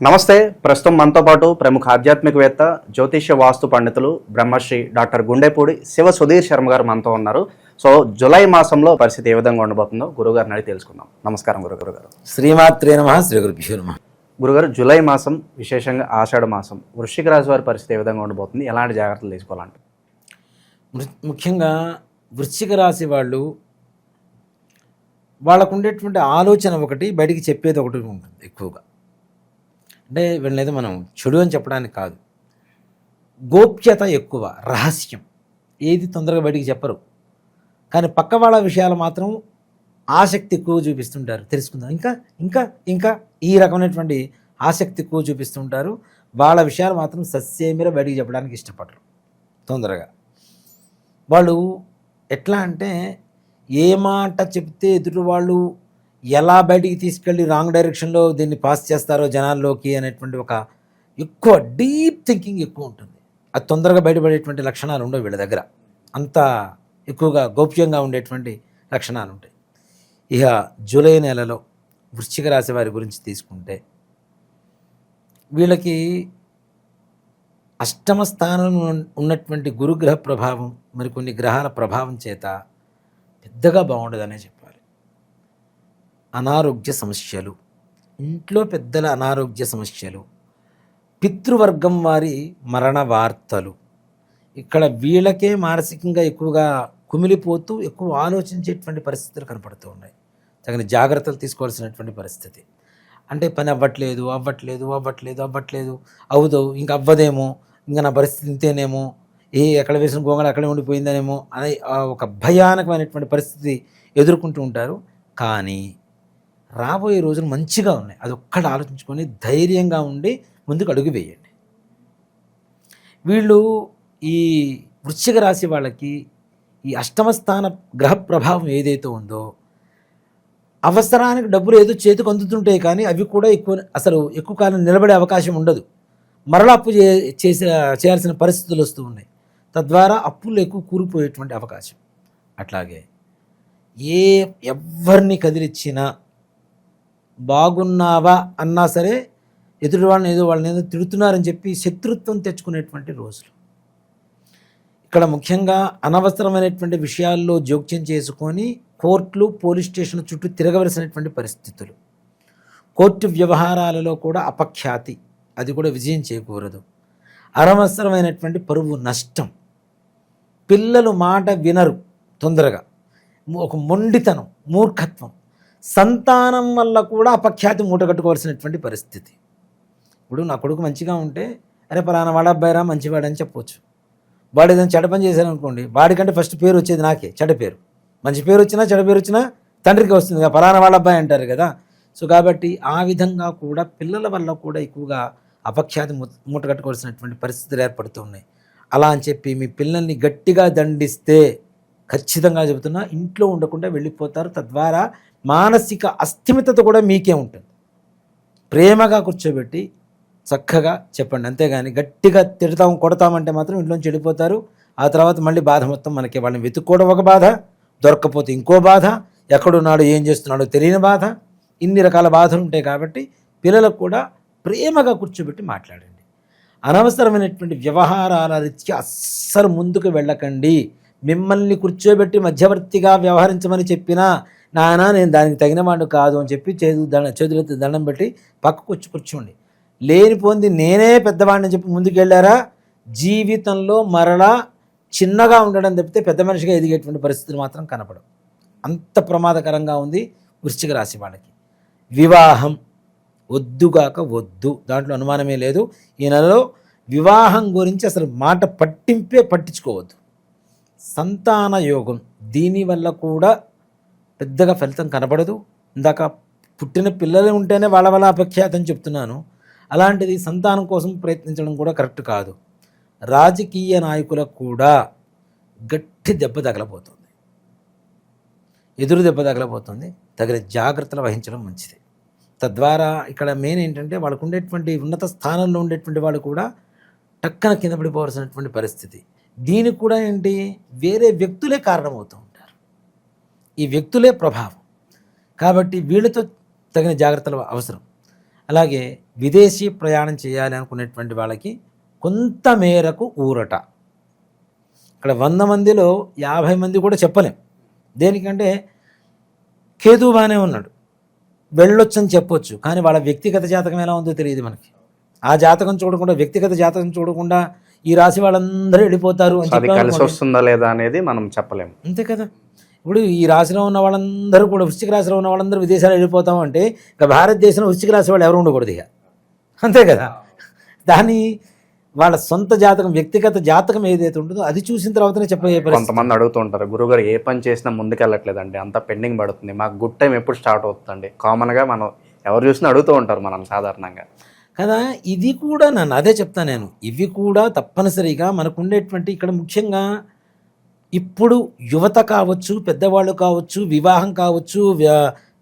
నమస్తే. ప్రస్తుతం మనతో పాటు ప్రముఖ ఆధ్యాత్మికవేత్త జ్యోతిష్య వాస్తు పండితులు బ్రహ్మశ్రీ డాక్టర్ గుండెపూడి శివ సుధీర్ శర్మ గారు మనతో ఉన్నారు. సో జూలై మాసంలో పరిస్థితి ఏ విధంగా ఉండబోతుందో గురుగారిని అడిగి తెలుసుకుందాం. నమస్కారం గురుగారు. గారు శ్రీమాత్రే నమ శ్రీ గురుభ్యో నమ. గురుగారు జూలై మాసం విశేషంగా ఆషాఢ మాసం వృశ్చిక రాశి వారి పరిస్థితి ఏ విధంగా ఉండబోతుంది? ఎలాంటి జాగ్రత్తలు తీసుకోవాలంటే? ముఖ్యంగా వృశ్చిక రాశి వాళ్ళు వాళ్ళకు ఉండేటువంటి ఆలోచన ఒకటి బయటికి చెప్పేది ఒకటి ఉంటుంది ఎక్కువగా. అంటే వీళ్ళనేది మనం చెడు అని చెప్పడానికి కాదు. గోప్యత ఎక్కువ రహస్యం. ఏది తొందరగా బయటికి చెప్పరు. కానీ పక్క వాళ్ళ విషయాలు మాత్రం ఆసక్తి ఎక్కువ చూపిస్తుంటారు. తెలుసుకుందాం. ఇంకా ఇంకా ఇంకా ఈ రకమైనటువంటి ఆసక్తి ఎక్కువ చూపిస్తుంటారు. వాళ్ళ విషయాలు మాత్రం సస్యమిర బయటికి చెప్పడానికి ఇష్టపడరు. తొందరగా. వాళ్ళు ఎట్లా అంటే ఏ మాట చెప్తే ఎదుటి వాళ్ళు ఎలా బయటికి తీసుకెళ్ళి రాంగ్ డైరెక్షన్లో దీన్ని పాస్ చేస్తారో జనాల్లోకి అనేటువంటి ఒక ఎక్కువ డీప్ థింకింగ్ ఎక్కువ ఉంటుంది. అది తొందరగా బయటపడేటువంటి లక్షణాలు ఉండవు వీళ్ళ దగ్గర. అంత ఎక్కువగా గోప్యంగా ఉండేటువంటి లక్షణాలు ఉంటాయి. ఇక జూలై నెలలో వృశ్చిక రాశి వారి గురించి తీసుకుంటే వీళ్ళకి అష్టమ స్థానంలో ఉన్నటువంటి గురుగ్రహ ప్రభావం మరికొన్ని గ్రహాల ప్రభావం చేత పెద్దగా బాగుండదనే చెప్పారు అనారోగ్య సమస్యలు. ఇంట్లో పెద్దల అనారోగ్య సమస్యలు. పితృవర్గం వారి మరణ వార్తలు. ఇక్కడ వీళ్ళకే మానసికంగా ఎక్కువగా కుమిలిపోతూ ఎక్కువ ఆలోచించేటువంటి పరిస్థితులు కనపడుతూ ఉన్నాయి. తగిన జాగ్రత్తలు తీసుకోవాల్సినటువంటి పరిస్థితి. అంటే పని అవ్వట్లేదు అవ్వట్లేదు అవ్వట్లేదు అవ్వట్లేదు. అవుదు ఇంకా అవ్వదేమో ఇంకా నా పరిస్థితి ఇంతేనేమో. ఏ ఎక్కడ వేసిన గోంగళ అక్కడే ఉండిపోయిందనేమో అనే ఒక భయానకమైనటువంటి పరిస్థితి ఎదుర్కొంటూ ఉంటారు. కానీ రాబోయే రోజులు మంచిగా ఉన్నాయి. అది ఒక్కటి ఆలోచించుకొని ధైర్యంగా ఉండి ముందుకు అడుగు వేయండి. వీళ్ళు ఈ వృశ్చిక రాశి వాళ్ళకి ఈ అష్టమస్థాన గ్రహ ప్రభావం ఏదైతే ఉందో అవసరానికి డబ్బులు ఏదో చేతికి అందుతుంటాయి కానీ అవి కూడా ఎక్కువ అసలు ఎక్కువ కాలం నిలబడే అవకాశం ఉండదు. మరలా అప్పు చే చేసే చేయాల్సిన పరిస్థితులు వస్తూ ఉన్నాయి. తద్వారా అప్పులు ఎక్కువ కూలిపోయేటువంటి అవకాశం. అట్లాగే ఏ ఎవరిని కదిలిచ్చినా బాగున్నావా అన్నా సరే ఎదుటి వాళ్ళని ఏదో వాళ్ళని ఏదో తిడుతున్నారని చెప్పి శత్రుత్వం తెచ్చుకునేటువంటి రోజులు. ఇక్కడ ముఖ్యంగా అనవసరమైనటువంటి విషయాల్లో జోక్యం చేసుకొని కోర్టులు పోలీస్ స్టేషన్ చుట్టూ తిరగవలసినటువంటి పరిస్థితులు. కోర్టు వ్యవహారాలలో కూడా అపఖ్యాతి. అది కూడా విజయం చేయకూడదు అనవసరమైనటువంటి పరువు నష్టం. పిల్లలు మాట వినరు తొందరగా. ఒక మొండితనం మూర్ఖత్వం. సంతానం వల్ల కూడా అపఖ్యాతి మూటగట్టుకోవాల్సినటువంటి పరిస్థితి. ఇప్పుడు నా కొడుకు మంచిగా ఉంటే అరే పలానా వాడ అబ్బాయిరా మంచివాడని చెప్పొచ్చు. వాడు ఏదైనా చెడ పని చేశాను అనుకోండి వాడికంటే ఫస్ట్ పేరు వచ్చేది నాకే చెడ పేరు. మంచి పేరు వచ్చినా చెడ పేరు వచ్చినా తండ్రికి వస్తుంది కదా పలానా వాళ్ళ అబ్బాయి అంటారు కదా. సో కాబట్టి ఆ విధంగా కూడా పిల్లల వల్ల కూడా ఎక్కువగా అపఖ్యాతి మూటగట్టుకోవాల్సినటువంటి పరిస్థితులు ఏర్పడుతూ ఉన్నాయి. అలా అని చెప్పి మీ పిల్లల్ని గట్టిగా దండిస్తే ఖచ్చితంగా చెబుతున్నా ఇంట్లో ఉండకుండా వెళ్ళిపోతారు. తద్వారా మానసిక అస్థిమితత కూడా మీకే ఉంటుంది. ప్రేమగా కూర్చోబెట్టి చక్కగా చెప్పండి. అంతేగాని గట్టిగా తిడతాం కొడతామంటే మాత్రం ఇంట్లోంచి చెడిపోతారు ఆ తర్వాత మళ్ళీ బాధ మొత్తం మనకి వాళ్ళని వెతుక్కోవడం ఒక బాధ దొరక్కపోతే ఇంకో బాధ ఎక్కడున్నాడు ఏం చేస్తున్నాడో తెలియని బాధ ఇన్ని రకాల బాధలు ఉంటాయి కాబట్టి పిల్లలకు కూడా ప్రేమగా కూర్చోబెట్టి మాట్లాడండి. అనవసరమైనటువంటి వ్యవహారాల రీత్యా అస్సలు ముందుకు వెళ్ళకండి. మిమ్మల్ని కూర్చోబెట్టి మధ్యవర్తిగా వ్యవహరించమని చెప్పినా నానా నేను దానికి తగిన వాడు కాదు అని చెప్పి చేతు దండ చేతులెత్తి దండం పెట్టి పక్కకు వచ్చి కూర్చోండి. లేనిపోంది నేనే పెద్దవాడిని చెప్పి ముందుకెళ్ళారా? జీవితంలో మరలా చిన్నగా ఉండడం తప్పితే పెద్ద మనిషిగా ఎదిగేటువంటి పరిస్థితులు మాత్రం కనపడవు. అంత ప్రమాదకరంగా ఉంది వృశ్చిక రాశి వాళ్ళకి. వివాహం వద్దుగాక వద్దు. దాంట్లో అనుమానమే లేదు. ఈ నెలలో వివాహం గురించి అసలు మాట పట్టింపే పట్టించుకోవద్దు. సంతాన యోగం దీనివల్ల కూడా పెద్దగా ఫలితం కనపడదు ఇందాక పుట్టిన పిల్లలు ఉంటేనే వాళ్ళ వల్ల అపఖ్యాతం చెప్తున్నాను. అలాంటిది సంతానం కోసం ప్రయత్నించడం కూడా కరెక్ట్ కాదు. రాజకీయ నాయకులకు కూడా గట్టి దెబ్బ తగలబోతుంది. ఎదురు దెబ్బ తగలబోతుంది. తగిన జాగ్రత్తలు వహించడం మంచిది. తద్వారా ఇక్కడ మెయిన్ ఏంటంటే వాళ్ళకు ఉండేటువంటి ఉన్నత స్థానంలో ఉండేటువంటి వాళ్ళు కూడా టక్కన కింద పడిపోవాల్సినటువంటి పరిస్థితి. దీనికి కూడా ఏంటి? వేరే వ్యక్తులే కారణమవుతాం. ఈ వ్యక్తులే ప్రభావం. కాబట్టి వీళ్ళతో తగిన జాగ్రత్తలు అవసరం. అలాగే విదేశీ ప్రయాణం చేయాలి అనుకునేటువంటి వాళ్ళకి కొంత మేరకు ఊరట. ఇక్కడ వంద మందిలో యాభై మంది కూడా చెప్పలేం. దేనికంటే కేతు బాగానే ఉన్నాడు. వెళ్ళొచ్చని చెప్పొచ్చు. కానీ వాళ్ళ వ్యక్తిగత జాతకం ఎలా ఉందో తెలియదు మనకి. ఆ జాతకం చూడకుండా వ్యక్తిగత జాతకం చూడకుండా ఈ రాశి వాళ్ళందరూ వెళ్ళిపోతారు అని కలిసి చెప్పామనుకోండి. వస్తుందా లేదా అనేది మనం చెప్పలేము అంతే కదా. ఇప్పుడు ఈ రాశిలో ఉన్న వాళ్ళందరూ కూడా వృశ్చిక రాశిలో ఉన్న వాళ్ళందరూ విదేశాలు వెళ్ళిపోతాం అంటే ఇక భారతదేశంలో వృశ్చిక రాశి వాళ్ళు ఎవరు ఉండకూడదు ఇక. అంతే కదా? దాని వాళ్ళ సొంత జాతకం వ్యక్తిగత జాతకం ఏదైతే ఉంటుందో అది చూసిన తర్వాతనే చెప్పే కొంతమంది అడుగుతూ ఉంటారు గురుగారు ఏ పని చేసినా ముందుకెళ్ళట్లేదండి అంతా పెండింగ్ పడుతుంది మాకు గుడ్ టైం ఎప్పుడు స్టార్ట్ అవుతుందండి. కామన్గా మనం ఎవరు చూసినా అడుగుతూ ఉంటారు మనం సాధారణంగా. కదా? ఇది కూడా నన్ను అదే చెప్తా నేను. ఇవి కూడా తప్పనిసరిగా మనకు ఉండేటువంటి ఇక్కడ ముఖ్యంగా ఇప్పుడు యువత కావచ్చు పెద్దవాళ్ళు కావచ్చు వివాహం కావచ్చు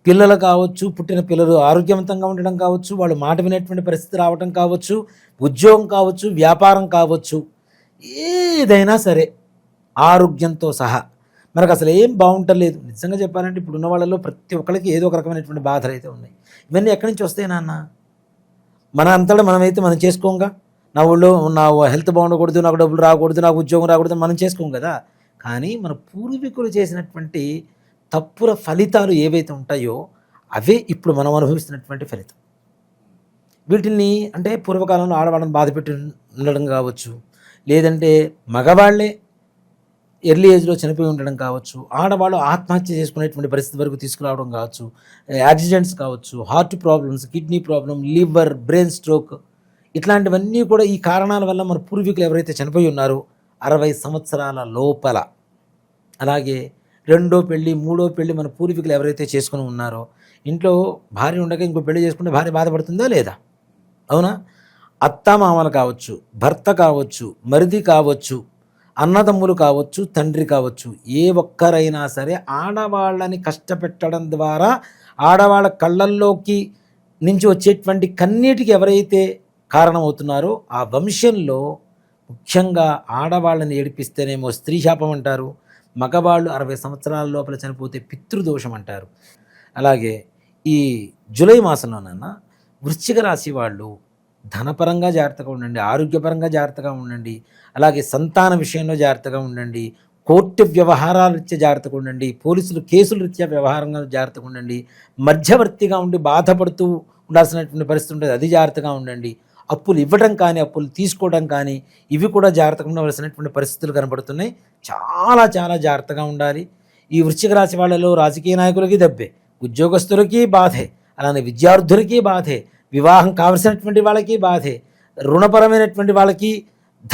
పిల్లలు కావచ్చు పుట్టిన పిల్లలు ఆరోగ్యవంతంగా ఉండడం కావచ్చు వాళ్ళు మాట వినేటువంటి పరిస్థితి రావటం కావచ్చు ఉద్యోగం కావచ్చు వ్యాపారం కావచ్చు ఏదైనా సరే ఆరోగ్యంతో సహా. మనకు అసలు ఏం బాగుంటలేదు. నిజంగా చెప్పాలంటే ఇప్పుడు ఉన్న వాళ్ళలో ప్రతి ఒక్కరికి ఏదో ఒక రకమైనటువంటి బాధలు అయితే ఉన్నాయి. ఇవన్నీ ఎక్కడి నుంచి వస్తాయి నాన్న? మన అంతటా మనమైతే మనం చేసుకోంగా? నా ఊళ్ళో నా హెల్త్ బాగుండకూడదు నాకు డబ్బులు రాకూడదు నాకు ఉద్యోగం రాకూడదు మనం చేసుకోం కదా? కానీ మన పూర్వీకులు చేసినటువంటి తప్పుల ఫలితాలు ఏవైతే ఉంటాయో అవే ఇప్పుడు మనం అనుభవిస్తున్నటువంటి ఫలితం. వీటిని అంటే పూర్వకాలంలో ఆడవాళ్ళని బాధపెట్టి ఉండడం కావచ్చు లేదంటే మగవాళ్ళే ఎర్లీ ఏజ్లో చనిపోయి ఉండడం కావచ్చు ఆడవాళ్ళు ఆత్మహత్య చేసుకునేటువంటి పరిస్థితి వరకు తీసుకురావడం కావచ్చు యాక్సిడెంట్స్ కావచ్చు heart problems kidney problem liver brain stroke ఇట్లాంటివన్నీ కూడా ఈ కారణాల వల్ల మన పూర్వీకులు ఎవరైతే చనిపోయి ఉన్నారో అరవై సంవత్సరాల లోపల అలాగే రెండో పెళ్ళి మూడో పెళ్ళి మన పూర్వీకులు ఎవరైతే చేసుకుని ఉన్నారో ఇంట్లో భార్య ఉండగా ఇంకో పెళ్ళి చేసుకుంటే భార్య బాధపడుతుందా లేదా? అవునా? అత్తామామలు కావచ్చు భర్త కావచ్చు మరిది కావచ్చు అన్నదమ్ములు కావచ్చు తండ్రి కావచ్చు ఏ ఒక్కరైనా సరే ఆడవాళ్ళని కష్టపెట్టడం ద్వారా ఆడవాళ్ళ కళ్ళల్లోకి నుంచి వచ్చేటువంటి కన్నీటికి ఎవరైతే కారణమవుతున్నారో ఆ వంశంలో ముఖ్యంగా ఆడవాళ్ళని ఏడిపిస్తేనేమో స్త్రీ శాపం అంటారు మగవాళ్ళు అరవై సంవత్సరాల లోపల చనిపోతే పితృదోషం అంటారు. అలాగే ఈ జూలై మాసంలోనన్నా వృశ్చిక రాశి వాళ్ళు ధనపరంగా జాగ్రత్తగా ఉండండి ఆరోగ్యపరంగా జాగ్రత్తగా ఉండండి అలాగే సంతాన విషయంలో జాగ్రత్తగా ఉండండి కోర్టు వ్యవహారాల రీత్యా జాగ్రత్తగా ఉండండి పోలీసులు కేసుల రీత్యా వ్యవహారంగా జాగ్రత్తగా ఉండండి మధ్యవర్తిగా ఉండి బాధపడుతూ ఉండాల్సినటువంటి పరిస్థితి ఉంటుంది అది జాగ్రత్తగా ఉండండి. అప్పులు ఇవ్వడం కానీ అప్పులు తీసుకోవడం కానీ ఇవి కూడా జాగ్రత్తగా ఉండవలసినటువంటి పరిస్థితులు కనబడుతున్నాయి. చాలా చాలా జాగ్రత్తగా ఉండాలి. ఈ వృశ్చిక రాశి వాళ్ళలో రాజకీయ నాయకులకి దెబ్బే ఉద్యోగస్తులకి బాధే అలానే విద్యార్థులకి బాధే వివాహం కావలసినటువంటి వాళ్ళకి బాధే రుణపరమైనటువంటి వాళ్ళకి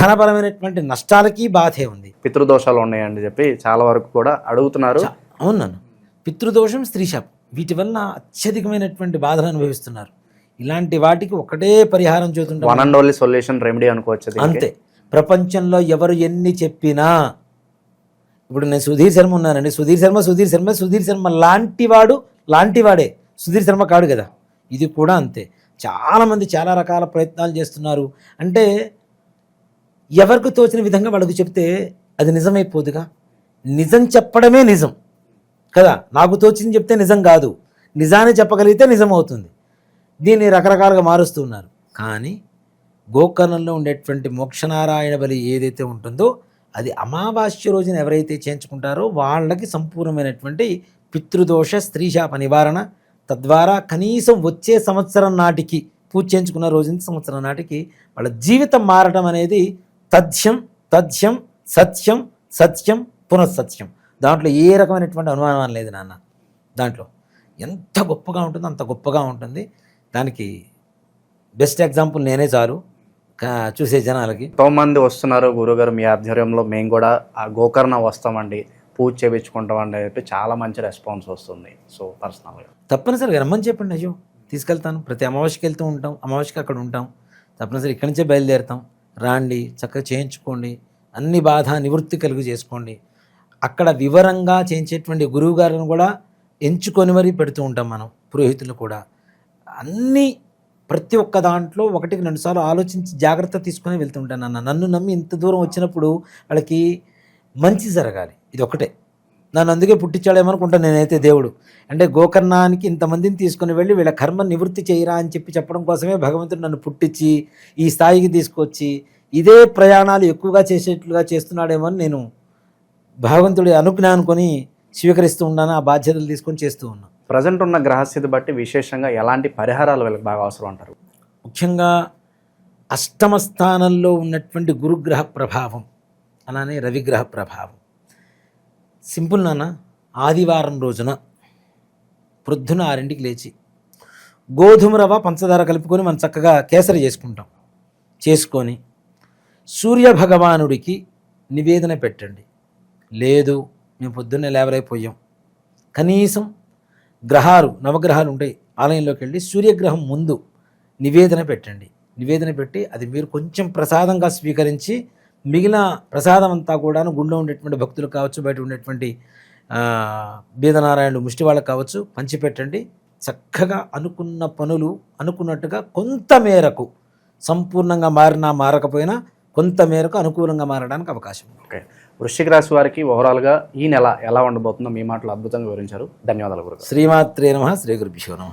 ధనపరమైనటువంటి నష్టాలకి బాధే ఉంది. పితృదోషాలు ఉన్నాయని చెప్పి చాలా వరకు కూడా అడుగుతున్నారు. చా- అవును నన్ను. పితృదోషం స్త్రీశాపం వీటి వల్ల అత్యధికమైనటువంటి బాధలు అనుభవిస్తున్నారు. ఇలాంటి వాటికి ఒకటే పరిహారం వన్ చూస్తుంటాం అండ్ ఓన్లీ సొల్యూషన్ రెమెడీ అనుకోవచ్చు. అంతే. ప్రపంచంలో ఎవరు ఎన్ని చెప్పినా ఇప్పుడు నేను సుధీర్ శర్మ ఉన్నానండి. సుధీర్ శర్మ సుధీర్ శర్మ సుధీర్ శర్మ లాంటివాడు లాంటివాడే సుధీర్ శర్మ కాడు కదా. ఇది కూడా అంతే. చాలామంది చాలా రకాల ప్రయత్నాలు చేస్తున్నారు. అంటే ఎవరికి తోచిన విధంగా వాళ్ళకు చెప్తే అది నిజమైపోదుగా? నిజం చెప్పడమే నిజం. కదా? నాకు తోచింది చెప్తే నిజం కాదు. నిజాన్ని చెప్పగలిగితే నిజం అవుతుంది. దీన్ని రకరకాలుగా మారుస్తున్నారు. కానీ గోకర్ణంలో ఉండేటువంటి మోక్షనారాయణ బలి ఏదైతే ఉంటుందో అది అమావాస్య రోజున ఎవరైతే చేయించుకుంటారో వాళ్ళకి సంపూర్ణమైనటువంటి పితృదోష స్త్రీశాప నివారణ. తద్వారా కనీసం వచ్చే సంవత్సరం నాటికి పూజ చేయించుకున్న రోజు సంవత్సరం నాటికి వాళ్ళ జీవితం మారటం అనేది తథ్యం తథ్యం సత్యం సత్యం పునఃసత్యం. దాంట్లో ఏ రకమైనటువంటి అనుమానం లేదు నాన్న. దాంట్లో ఎంత గొప్పగా ఉంటుందో అంత గొప్పగా ఉంటుంది. దానికి బెస్ట్ ఎగ్జాంపుల్ నేనే చాలు. చూసే జనాలకి. ఎంతో మంది వస్తున్నారు గురుగారు మీ ఆధ్వర్యంలో. మేము కూడా ఆ గోకర్ణ వస్తామండి. పూజ చేయించుకుంటామండి అని చెప్పి చాలా మంచి రెస్పాన్స్ వస్తుంది. సో పర్సనల్గా తప్పనిసరిగా రమ్మని చెప్పండి అయ్యో. తీసుకెళ్తాను. ప్రతి అమావాస్యకి వెళ్తూ ఉంటాం. అమావాస్యకి అక్కడ ఉంటాం. తప్పనిసరి ఇక్కడి నుంచే బయలుదేరుతాం. రాండి చక్కగా చేయించుకోండి. అన్ని బాధ నివృత్తి కలుగు చేసుకోండి. అక్కడ వివరంగా చేయించేటువంటి గురువు గారిని కూడా ఎంచుకొని మరీ పెడుతూ ఉంటాం మనం. పురోహితులు కూడా. అన్నీ ప్రతి ఒక్క దాంట్లో ఒకటికి రెండు సార్లు ఆలోచించి జాగ్రత్త తీసుకొని వెళ్తుంటాను అన్న నన్ను నమ్మి ఇంత దూరం వచ్చినప్పుడు వాళ్ళకి మంచి జరగాలి. ఇది ఒకటే. నన్ను అందుకే పుట్టించాడేమనుకుంటాను నేనైతే దేవుడు. అంటే గోకర్ణానికి ఇంతమందిని తీసుకుని వెళ్ళి వీళ్ళ కర్మ నివృత్తి చేయరా అని చెప్పి చెప్పడం కోసమే భగవంతుడు నన్ను పుట్టించి ఈ స్థాయికి తీసుకొచ్చి ఇదే ప్రయాణాలు ఎక్కువగా చేసేట్లుగా చేస్తున్నాడేమో అని నేను భగవంతుడి అనుజ్ఞ అనుకొని స్వీకరిస్తూ ఉన్నాను ఆ బాధ్యతలు తీసుకొని చేస్తూ ఉన్నాను. ప్రజెంట్ ఉన్న గ్రహస్థితి బట్టి విశేషంగా ఎలాంటి పరిహారాలు వీళ్ళకి బాగా అవసరం అంటారు? ముఖ్యంగా అష్టమ స్థానంలో ఉన్నటువంటి గురుగ్రహ ప్రభావం అలానే రవిగ్రహ ప్రభావం. సింపుల్ నాన్న ఆదివారం రోజున ప్రొద్దున ఆరింటికి లేచి గోధుమ రవ్వ పంచదార కలుపుకొని మనం చక్కగా కేసరి చేసుకుంటాం. చేసుకొని సూర్య భగవానుడికి నివేదన పెట్టండి. లేదు మేము పొద్దున్నే లేవలైపోయాం కనీసం గ్రహాలు నవగ్రహాలు ఉంటాయి ఆలయంలోకి వెళ్ళి సూర్యగ్రహం ముందు నివేదన పెట్టండి. నివేదన పెట్టి అది మీరు కొంచెం ప్రసాదంగా స్వీకరించి మిగిలిన ప్రసాదం అంతా కూడాను గుండె ఉండేటువంటి భక్తులు కావచ్చు బయట ఉండేటువంటి ఆ, బీదనారాయణులు ముష్టి వాళ్ళకు కావచ్చు పంచిపెట్టండి. చక్కగా అనుకున్న పనులు అనుకున్నట్టుగా కొంత మేరకు సంపూర్ణంగా మారినా మారకపోయినా కొంత మేరకు అనుకూలంగా మారడానికి అవకాశం ఓకే. వృశ్చిక రాశి వారికి ఓవరాల్గా ఈ నెల ఎలా ఉండబోతుందో మీ మాటలు అద్భుతంగా వివరించారు. ధన్యవాదాలు గురుగారు. శ్రీమాత్రే నమ శ్రీ గురుభ్యో నమ.